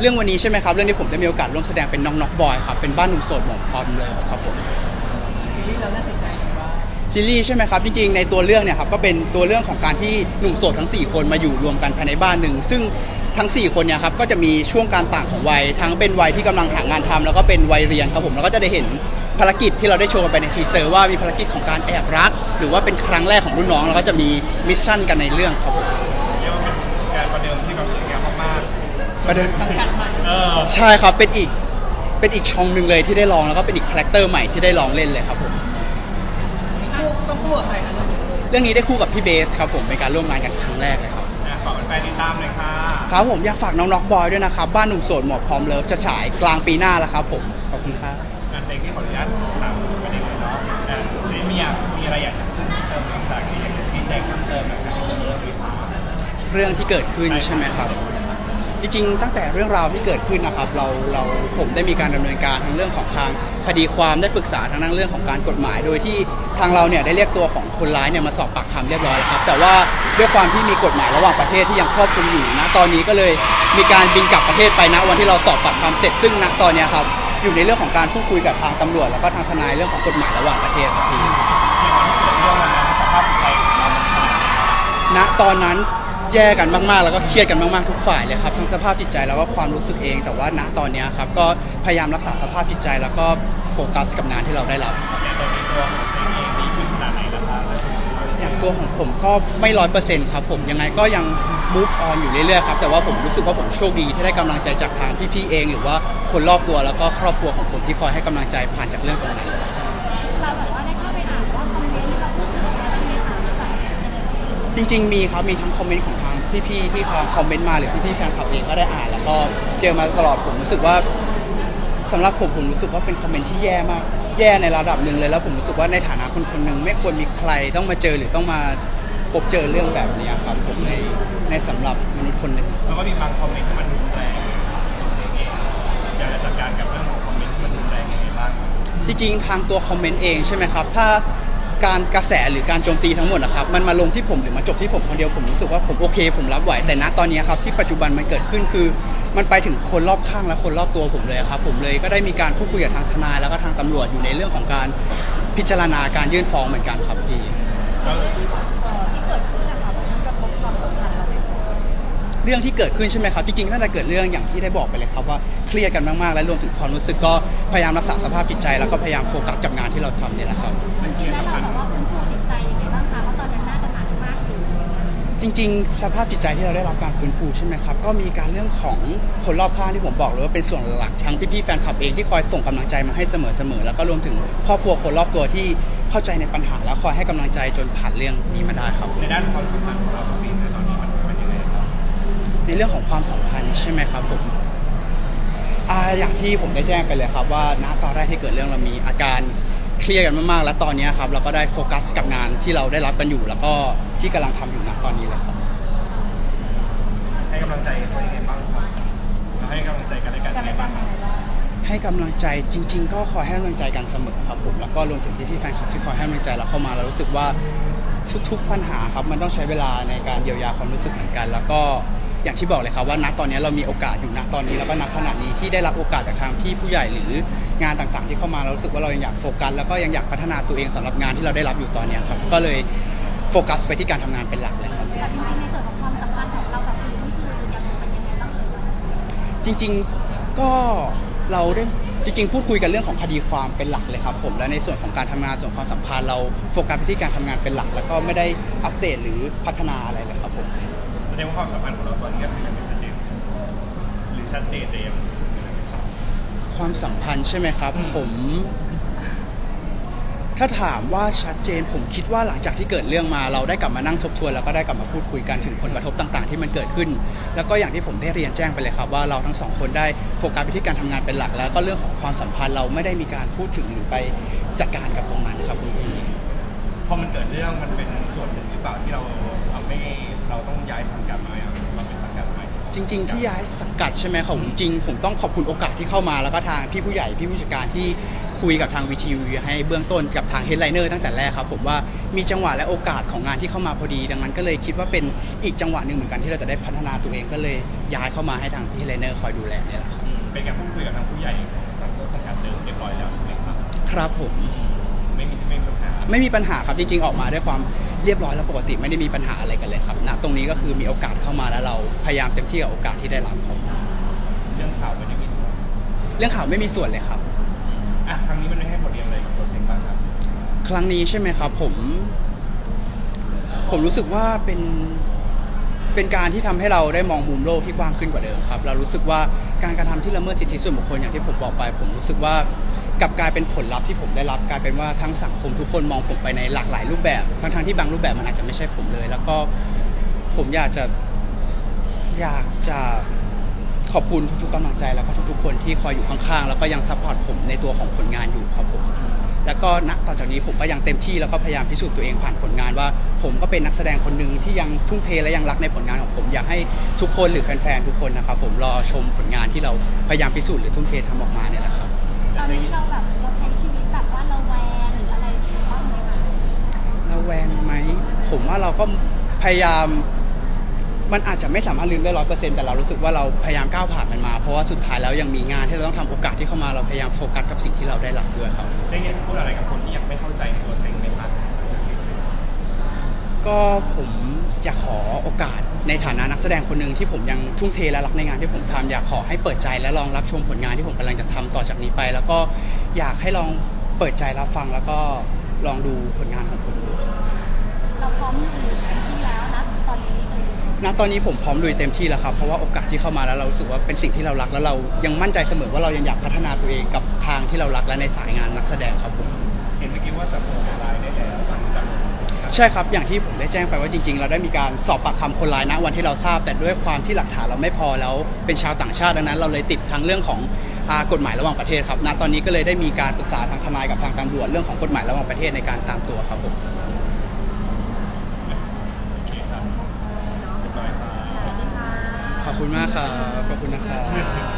เรื่องวันนี้ใช่ไหมครับ เรื่องที่ผมได้มีโอกาสร่วมแสดงเป็นน้องน็อกบอยครับ เป็นบ้านหนุ่มโสดหมองพร้อมเลยครับผมซีรีส์เราน่าสนใจไหมว่าซีรีส์ใช่ไหมครับ จริงๆ ในตัวเรื่องเนี่ยครับก็เป็นตัวเรื่องของการที่หนุ่มโสดทั้ง 4 คนมาอยู่รวมกันภายในบ้านหนึ่ง ซึ่งทั้ง 4 คนเนี่ยครับก็จะมีช่วงการต่างของวัย ทั้งเป็นวัยที่กำลังหางานทำแล้วก็เป็นวัยเรียนครับผมแล้วก็จะได้เห็นภารกิจที่เราได้โชว์กันไปในทีเซอร์ว่ามีภารกิจของการแอบรัก หรือว่าเป็นครั้งแรกของรุ่นน้องแล้วก็จะมีมิชชั่นกันในเรื่องครับผม ประเด็นสังกัดใหม่ๆเออใช่ครับเป็นอีกเป็นอีกช่องหนึ่งเลยที่ได้ลองแล้วก็เป็นอีกคาแรคเตอร์ใหม่ที่ได้ลองเล่นเลยครับผมนี่คู่ต้องคู่กับใครนะลูกเรื่องนี้ได้คู่กับพี่เบสครับผมเป็นการร่วมงานกันครั้งแรกเลยครับ อะฝากแฟนๆติดตามเลยค่ะครับผมอยากฝากน้องน็อกบอยด้วยนะครับ บ้านหนุ่มโสดหมอบพร้อมเลิฟจะฉายกลางปีหน้าแล้วครับผมขอบคุณครับ อะเซ็งที่ขออนุญาตถามประเด็นเลยเนาะอะเซ็งมีอยากมีอะไรอยากจะเพิ่มเติมหลังจากนี้อยากจะชี้แจงเพิ่มเติมหลังจากที่เริ่มวิพากษ์เรื่องที่เกิดขึ้นใช่ไหมครับ จริงๆ ตั้งแต่เรื่องราวที่เกิดขึ้นนะครับ เราเราผมได้มีการดำเนินการทั้งเรื่องของทางคดีความได้ปรึกษาทางด้านเรื่องของการกฎหมาย โดยที่ทางเราเนี่ยได้เรียกตัวของคนร้ายเนี่ยมาสอบปากคำเรียบร้อยแล้วครับ แต่ว่าด้วยความที่มีกฎหมายระหว่างประเทศที่ยังครอบคลุมอยู่นะตอนนี้ก็เลยมีการบินกลับประเทศไปนะวันที่เราสอบปากคำเสร็จซึ่งณตอนเนี้ยครับอยู่ในเรื่องของการพูดคุยกับทางตำรวจแล้วก็ทางทนายเรื่องของกฎหมายระหว่างประเทศครับพี่อย่างที่เกิดเรื่องวันนั้นสภาพจิตใจของเรามันขนาดไหนณตอนนั้น แย่กันมากๆ แล้วก็เครียดกันมากๆทุกฝ่ายเลยครับทั้งสภาพจิตใจแล้วก็ความรู้สึกเอง แต่ว่าณตอนเนี้ยครับก็พยายามรักษาสภาพจิตใจแล้วก็โฟกัสกับงานที่เราได้รับอย่างตอนนี้ตัวของเซ็งเองดีขึ้นขนาดไหนแล้วครับ อย่างตัวของผมก็ไม่ร้อยเปอร์เซ็นต์ครับผมยังไงก็ยัง move on อยู่เรื่อยๆครับแต่ว่าผมรู้สึกว่าผมโชคดีที่ได้กำลังใจจากทางพี่ๆเอง หรือว่าคนรอบตัวแล้วก็ครอบครัวของผมที่คอยให้กำลังใจผ่านจากเรื่องตรงนั้น จริง ๆ มีครับ มีทั้งคอมเมนต์ของทางพี่ๆที่ทางคอมเมนต์มาหรือพี่ๆแฟนคลับเองก็ได้อ่าน แล้วก็เจอมาตลอดผมรู้สึกว่าสำหรับผมผมรู้สึกว่าเป็นคอมเมนต์ที่แย่มาก แย่ในระดับหนึ่งเลยแล้วผมรู้สึกว่าในฐานะคนคนหนึ่งไม่ควรมีใครต้องมาเจอหรือต้องมาพบเจอเรื่องแบบนี้ครับผมในในสำหรับมนุษย์คนหนึ่ง แล้วก็มีบางคอมเมนต์ที่มันรุนแรงตัวเซ็งเองอยากจะจัดการกับเรื่องของคอมเมนต์ที่มันรุนแรงยังไงบ้างครับจริงๆทางตัวคอมเมนต์เองใช่ไหมครับ ถ้า การกระแสหรือการโจมตีทั้งหมดนะครับมันมาลงที่ผมหรือมาจบที่ผมคนเดียวผมรู้สึกว่าผมโอเค ผมรับไหวแต่ณตอนนี้ครับที่ปัจจุบันมันเกิดขึ้นคือ มันไปถึงคนรอบข้างและคนรอบตัวผมเลยครับผมเลยก็ได้มีการพูดคุยกับทางทนายแล้วก็ทางตำรวจอยู่ในเรื่องของการพิจารณาการยื่นฟ้องเหมือนกันครับพี่ เรื่องที่เกิดขึ้นใช่ไหมครับ จริงๆน่าจะเกิดเรื่องอย่างที่ได้บอกไปเลยครับว่าเครียดกันมากๆ และรวมถึงความรู้สึกก็พยายามรักษาสภาพจิตใจ แล้วก็พยายามโฟกัสกับงานที่เราทำเนี่ยแหละครับ จริงๆแล้วเราแบบว่าฟื้นฟูจิตใจยังไงบ้างคะเพราะตอนนั้นน่าจะหนักมากอยู่จริงๆ สภาพจิตใจที่เราได้รับการฟื้นฟูใช่ไหมครับ ก็มีการเรื่องของคนรอบข้างที่ผมบอกเลยว่าเป็นส่วนหลักทั้งพี่ๆแฟนคลับเองที่คอยส่งกำลังใจมาให้เสมอๆแล้วก็รวมถึงครอบครัวคนรอบตัวที่เข้าใจในปัญหา แล้วคอยให้กำลังใจจนผ่านเรื่องนี้มาได้ครับ ในด้านความสัมพันธ์ของเรากับฟิ เรื่องของความสัมพันธ์ใช่ไหมครับผมอ่าอย่างที่ผมได้แจ้งไปเลยครับว่าณตอนแรกที่เกิดเรื่องเรามีอาการเครียดกันมากๆ และตอนนี้ครับเราก็ได้โฟกัสกับงานที่เราได้รับกันอยู่ แล้วก็ที่กำลังทำอยู่ณตอนนี้เลยครับให้กำลังใจเขายังไงบ้างครับแล้วให้กำลังใจกันและกันยังไงบ้างครับให้กำลังใจจริง ๆ ก็คอยให้กำลังใจกันเสมอครับผมแล้วก็รวมถึงพี่ๆแฟนคลับที่คอยให้กำลังใจเราเข้ามาเรารู้สึกว่าทุกๆปัญหาครับมันต้องใช้เวลาในการเยียวยาความรู้สึกเหมือนกัน แล้วก็ อย่างที่บอกเลยครับว่าณตอนนี้เรามีโอกาสอยู่ณตอนนี้แล้วก็ณขณะนี้ที่ได้รับโอกาสจากทางพี่ผู้ใหญ่หรืองานต่างๆ ที่เข้ามาเรารู้สึกว่าเรายังอยากโฟกัสแล้วก็ยังอยากพัฒนาตัวเองสำหรับงานที่เราได้รับอยู่ตอนนี้ครับก็เลยโฟกัสไปที่การทำงานเป็นหลักเลยครับแต่จริงๆในส่วนของความสัมพันธ์ของเรากับฟิล์มนี่คือยังเป็นยังไงบ้างเอ่ยจริงๆก็เราได้จริงๆ พูดคุยกันเรื่องของคดีความเป็นหลักเลยครับผมและในส่วนของการทำงานส่วนความสัมพันธ์เราโฟกัสไปที่การทำงานเป็นหลัก แล้วก็ไม่ได้อัปเดตหรือพัฒนาอะไรเลยครับผม แสดงว่าความสัมพันธ์ของเราตอนนี้ก็คือยังไม่ชัดเจนหรือชัดเจนเจมความสัมพันธ์ใช่ไหมครับ ผม ถ้าถามว่าชัดเจน ผมคิดว่าหลังจากที่เกิดเรื่องมาเราได้กลับมานั่งทบทวน แล้วก็ได้กลับมาพูดคุยกันถึงผลกระทบต่าง ๆ ที่มันเกิดขึ้น แล้วก็อย่างที่ผมได้เรียนแจ้งไปเลยครับ ว่าเราทั้งสองคนได้โฟกัสไปที่การทำงานเป็นหลัก แล้วก็เรื่องของความสัมพันธ์เราไม่ได้มีการพูดถึงหรือไปจัดการกับตรงนั้นครับคุณพี่ พอมันเกิดเรื่องมันเป็นส่วนหนึ่งหรือเปล่าที่เราทำให้ เราต้องย้ายสังกัดมาเราเป็นสังกัดใหม่ของจริง ๆ ที่ย้ายสังกัดใช่ไหมครับผมจริงๆผมต้องขอบคุณโอกาสที่เข้ามาแล้วก็ทางพี่ผู้ใหญ่พี่ผู้จัดการที่คุยกับทางวีทีวีให้เบื้องต้นกับทางเฮดไลเนอร์ตั้งแต่แรกครับผมว่ามีจังหวะและโอกาสของงานที่เข้ามาพอดี ดังนั้นก็เลยคิดว่าเป็นอีกจังหวะหนึ่งเหมือนกันที่เราจะได้พัฒนาตัวเองก็เลยย้ายเข้ามาให้ทางพี่เฮดไลเนอร์คอยดูแลเนี่ยแหละครับเป็นการพูดคุยกับทางผู้ใหญ่ของทางต้นสังกัดเดิมเรียบร้อยแล้วใช่ไหมครับครับผม ไม่มีไม่มีปัญหาไม่มีปัญหาครับจริง ๆ ออกมาด้วยความเรียบร้อยและปกติไม่ได้มีปัญหาอะไรกันเลยครับณตรงนี้ก็คือมีโอกาสเข้ามาแล้วเราพยายามเต็มที่กับโอกาสที่ได้รับครับเรื่องข่าวไม่ได้มีส่วนเรื่องข่าวไม่มีส่วนเลยครับ อะครั้งนี้มันได้ให้บทเรียนอะไรกับตัวเซ็งบ้างครับครั้งนี้ใช่ไหมครับ ผม ผมรู้สึกว่าเป็นเป็นการที่ทำให้เราได้มองมุมโลกที่กว้างขึ้นกว่าเดิมครับ เรารู้สึกว่าการกระทำที่ละเมิดสิทธิส่วนบุคคลอย่างที่ผมบอกไป ผมรู้สึกว่า กลับกลายเป็นผลลัพธ์ที่ผมได้รับกลายเป็นว่าทั้งสังคมทุกคนมองผมไปในหลากหลายรูปแบบทั้งทที่บางรูปแบบมันอาจจะไม่ใช่ผมเลย แล้วก็ผมอยากจะอยากจะขอบคุณทุกๆกำลังใจแล้วก็ทุกๆคนที่คอยอยู่ข้างๆแล้วก็ยังซัพพอร์ตผมในตัวของผลงานอยู่ครับผมแล้วก็ณต่อจากนี้ผมก็ยังเต็มที่แล้วก็พยายามพิสูจน์ตัวเองผ่านผลงานว่า ผมก็เป็นนักแสดงคนหนึ่งที่ยังทุ่มเทและยังรักในผลงานของผมอยากให้ทุกคนหรือแฟนๆทุกคนนะครับผมรอชมผลงานที่เราพยายามพิสูจน์หรือทุ่มเททำออกมาเนี่ยแหละ ครับตอนนี้เราแบบเราใช้ชีวิตแบบว่าเราแวงหรืออะไรบ้างไหมคะระแวงไหมผมว่าเราก็พยายาม มันอาจจะไม่สามารถลืมได้ร้อยเปอร์เซ็นต์แต่เรารู้สึกว่าเราพยายามก้าวผ่านมันมา เพราะว่าสุดท้ายแล้วยังมีงานที่เราต้องทำโอกาสที่เข้ามาเราพยายามโฟกัสกับสิ่งที่เราได้รับด้วยครับ เซ็งอยากจะพูดอะไรกับคนที่ยังไม่เข้าใจในตัวเซ็งไหมครับหลังจากนี้ ก็ผมอยากขอโอกาสในฐานะนักแสดงคนหนึ่งที่ผมยังทุ่มเทและรักในงานที่ผมทำอยากขอให้เปิดใจและลองรับชมผลงานที่ผมกำลังจะทำต่อจากนี้ไป แล้วก็อยากให้ลองเปิดใจรับฟังแล้วก็ลองดูผลงานของผมดูครับเราพร้อมอยู่เต็มที่แล้วนะตอนนี้เลยณตอนนี้ผมพร้อมลุยเต็มที่แล้วครับเพราะว่าโอกาสที่เข้ามาแล้วเรารู้สึกว่าเป็นสิ่งที่เรารักแล้วเรายังมั่นใจเสมอว่าเรายังอยากพัฒนาตัวเองกับทางที่เรารักและในสายงานนักแสดงครับผม เห็นเมื่อกี้ว่าจับตัวคนร้ายได้แล้วหลังจาก ใช่ครับ อย่างที่ผมได้แจ้งไปว่าจริง ๆ เราได้มีการสอบปากคำคนร้ายนะวันที่เราทราบ แต่ด้วยความที่หลักฐานเราไม่พอแล้วเป็นชาวต่างชาติดังนั้น เราเลยติดทางเรื่องของอากฎหมายระหว่างประเทศครับณตอนนี้ก็เลยได้มีการปรึกษาทางทนายกับทางตำรวจเรื่องของกฎหมายระหว่างประเทศในการตามตัวครับผม โอเคครับเรียบร้อยครับ ขอบคุณมากครับ ขอบคุณนะครับ